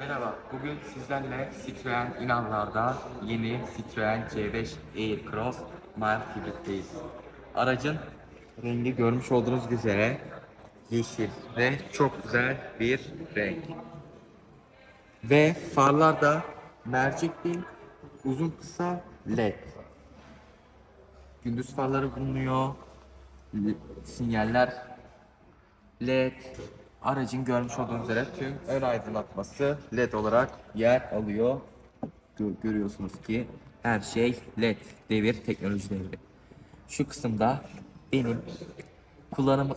Merhaba, bugün sizlerle Citroen İnanlar'da yeni Citroen C5 Aircross Mild Hybrid'deyiz. Aracın rengi görmüş olduğunuz üzere yeşil ve çok güzel bir renk. Ve farlar da mercek değil, uzun kısa led. Gündüz farları bulunuyor, sinyaller LED aracın görmüş olduğunuz üzere tüm ön aydınlatması LED olarak yer alıyor. Gö- görüyorsunuz ki her şey LED devir teknoloji devri. Şu kısımda benim kullanımı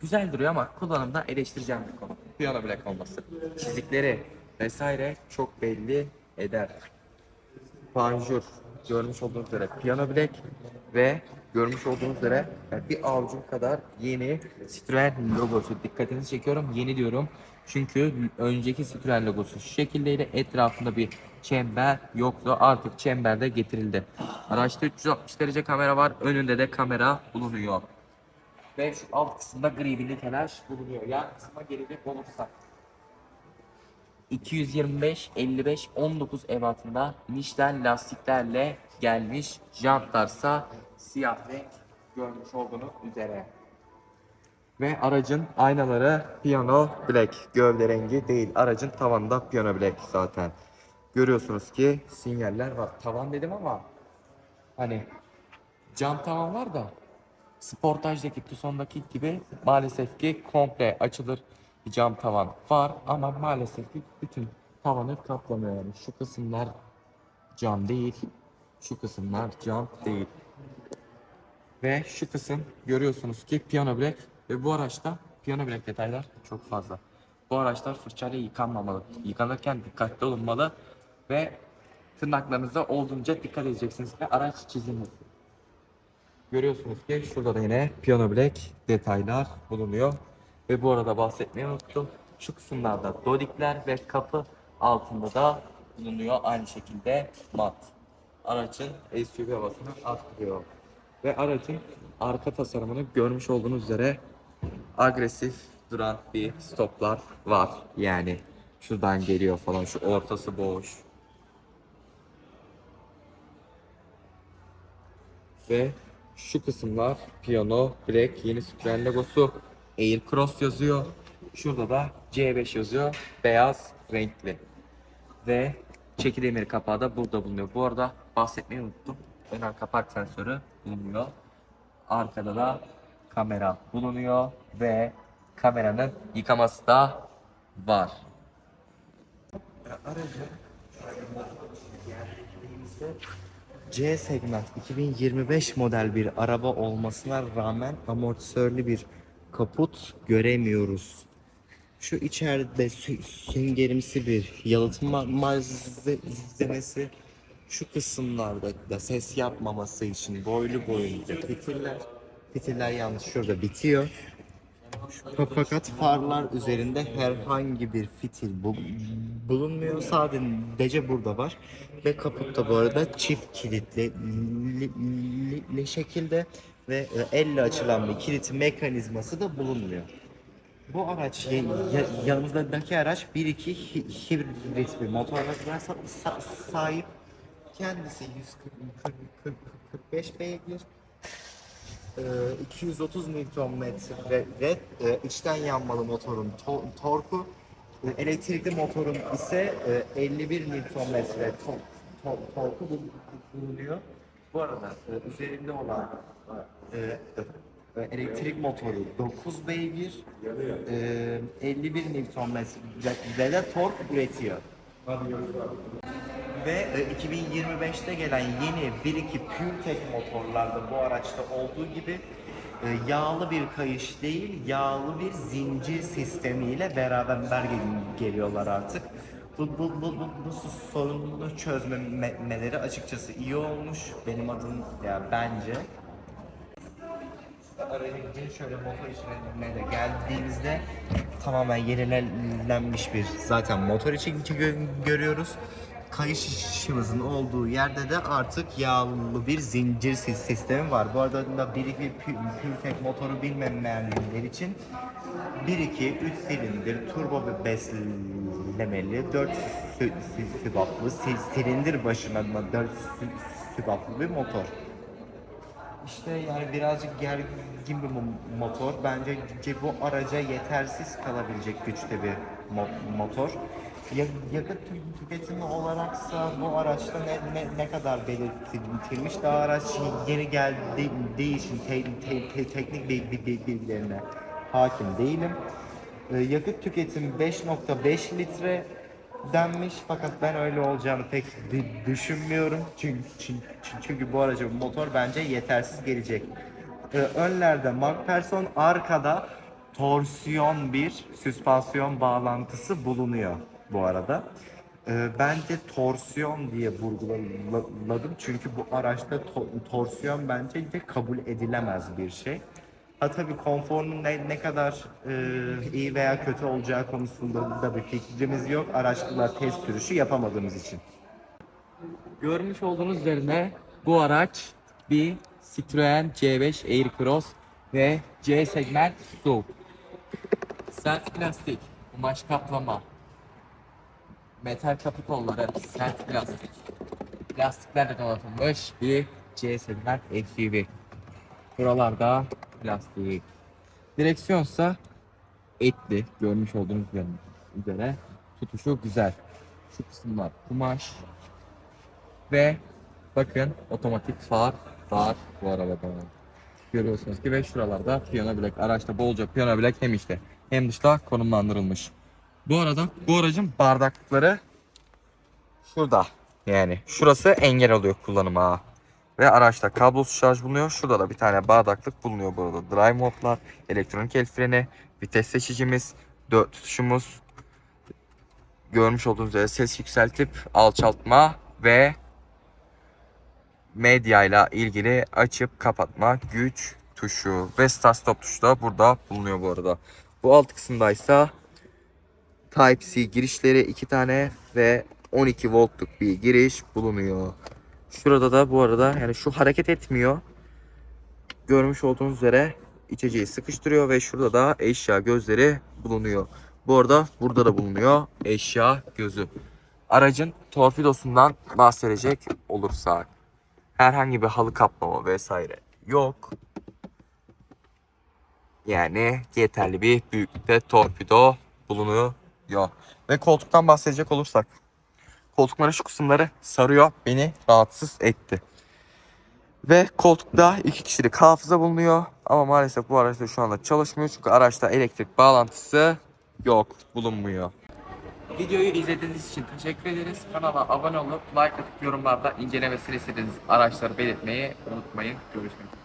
güzel duruyor ama kullanımda eleştireceğim bir konu. Piyano black olması. Çizikleri vesaire çok belli eder. Panjur görmüş olduğunuz üzere piyano black ve görmüş olduğunuz üzere bir avucum kadar yeni Citroen logosu. Dikkatinizi çekiyorum yeni diyorum. Çünkü önceki Citroen logosu şu şekildeydi. Etrafında bir çember yoktu. Artık çember de getirildi. Araçta 360 derece kamera var. Önünde de kamera bulunuyor. Ve şu alt kısımda gri bir telaş bulunuyor. Yan kısma gelecek olursak. 225 55 19 ebatında Michelin lastiklerle gelmiş. Jantlarsa siyah renk görmüş olduğunuz üzere. Ve aracın aynaları piyano black. Gövde rengi değil. Aracın tavanında piyano black zaten. Görüyorsunuz ki sinyaller var. Tavan dedim ama hani cam tavan var da Sportaj'daki Tucson'daki gibi maalesef ki komple açılır bir cam tavan var ama maalesef ki bütün tavanı kaplamıyor yani. Şu kısımlar cam değil, şu kısımlar cam değil. Ve şu kısım görüyorsunuz ki piyano black ve bu araçta piyano black detaylar çok fazla. Bu araçlar fırçayla yıkanmamalı. Yıkanırken dikkatli olunmalı ve tırnaklarınıza olduğunca dikkat edeceksiniz ki araç çizilmesin. Görüyorsunuz ki şurada da yine piyano black detaylar bulunuyor. Ve bu arada bahsetmeyi unuttum. Şu kısımlarda dodikler ve kapı altında da bulunuyor aynı şekilde mat. Aracın SUV havasını arttırıyor. Ve aracın arka tasarımını görmüş olduğunuz üzere agresif duran bir stoplar var. Yani şuradan geliyor falan şu ortası boş. Ve şu kısımlar piyano, black, yeni Citroen logosu, Aircross yazıyor. Şurada da C5 yazıyor. Beyaz renkli. Ve çeki demir kapağı da burada bulunuyor. Bu arada bahsetmeyi unuttum. Ön arka park sensörü bulunuyor. Arkada da kamera bulunuyor ve kameranın yıkaması da var. Aracı C segment 2025 model bir araba olmasına rağmen amortisörlü bir kaput göremiyoruz. Şu içeride sü- süngerimsi bir yalıtım ma- malzemesi. Şu kısımlarda da ses yapmaması için boylu boyunca fitiller. Fitiller yalnız şurada bitiyor. Fa- Fakat farlar üzerinde herhangi bir fitil bu- bulunmuyor. Sadece burada var. Ve kaputta bu arada çift kilitli li- li- li- şekilde ve e, elle açılan bir kilit mekanizması da bulunmuyor. Bu araç ya- ya- yanımızdaki araç 1.2 hi- hibrit bir motorla sa- sa- sahip. Kendisi 145 beygir. Ee, 230 Nm ve e, içten yanmalı motorun to- torku, e, elektrikli motorun ise e, 51 Nm to- to- torku bul- bulunuyor. Bu arada e, üzerinde olan e, elektrik motoru 9 beygir, e, 51 Nm de tork üretiyor. Ve e, 2025'te gelen yeni 1.2 PureTech motorlarda bu araçta olduğu gibi yağlı bir kayış değil, yağlı bir zincir sistemiyle beraber gel- geliyorlar artık. Bu, bu, bu, bu, bu sorununu çözmemeleri açıkçası iyi olmuş. Benim adım ya bence. Aracın şöyle motor içine de geldiğimizde tamamen yenilenmiş bir zaten motor içi gö- görüyoruz. Kayış işimizin olduğu yerde de artık yağlı bir zincir sis- sistemi var. Bu arada da 1 2 Pürtek motoru bilmeyenler için 1 2 3 silindir turbo bir besli ilerlemeli. 4 sü- sü- sübatlı, si- silindir başına 4 sübatlı bir motor. İşte yani birazcık gergin bir mo- motor. Bence ce- bu araca yetersiz kalabilecek güçte bir mo- motor. Ya- yakıt tü- tüketimi olaraksa bu araçta ne, ne, ne kadar belirtilmiş. Daha araç yeni geldiği için te- te- te- teknik bil- bil- bil- bilgilerine hakim değilim. Ee, yakıt tüketimi 5.5 litre denmiş fakat ben öyle olacağını pek dü- düşünmüyorum. Çünkü, çünkü, çünkü bu aracın motor bence yetersiz gelecek. Ee, önlerde McPherson, arkada torsiyon bir süspansiyon bağlantısı bulunuyor bu arada. Ee, bence torsiyon diye vurguladım çünkü bu araçta to- torsiyon bence de kabul edilemez bir şey. Ha tabii konforunun ne, ne kadar e, iyi veya kötü olacağı konusunda da bir fikrimiz yok. Araçla test sürüşü yapamadığımız için. Görmüş olduğunuz üzerine bu araç bir Citroen C5 Aircross ve C segment SUV. Sert plastik, kumaş kaplama, metal kapı kolları, sert plastik, plastiklerle donatılmış bir C segment SUV. Buralarda plastik. Direksiyonsa etli, görmüş olduğunuz üzere tutuşu güzel. Şu kısımlar kumaş, ve bakın otomatik far var bu arabada. Görüyorsunuz ki ve şuralarda piyano bilek. Araçta bolca piyano bilek hem işte hem dışta konumlandırılmış. Bu arada bu aracın bardaklıkları şurada. Yani şurası engel oluyor kullanıma. Ve araçta kablosuz şarj bulunuyor. Şurada da bir tane bardaklık bulunuyor bu arada. Drive modlar, elektronik el freni, vites seçicimiz, dört tutuşumuz, görmüş olduğunuz üzere ses yükseltip alçaltma ve medya ile ilgili açıp kapatma güç tuşu ve start stop tuşu da burada bulunuyor bu arada. Bu alt kısımdaysa Type-C girişleri iki tane ve 12 voltluk bir giriş bulunuyor. Şurada da bu arada yani şu hareket etmiyor. Görmüş olduğunuz üzere içeceği sıkıştırıyor ve şurada da eşya gözleri bulunuyor. Bu arada burada da bulunuyor eşya gözü. Aracın torpidosundan bahsedecek olursak herhangi bir halı kaplama vesaire yok. Yani yeterli bir büyüklükte torpido bulunuyor. Ve koltuktan bahsedecek olursak koltukların şu kısımları sarıyor beni rahatsız etti. Ve koltukta iki kişilik hafıza bulunuyor. Ama maalesef bu araçta şu anda çalışmıyor. Çünkü araçta elektrik bağlantısı yok, bulunmuyor. Videoyu izlediğiniz için teşekkür ederiz. Kanala abone olup like atıp yorumlarda incelemesini istediğiniz araçları belirtmeyi unutmayın. Görüşmek üzere.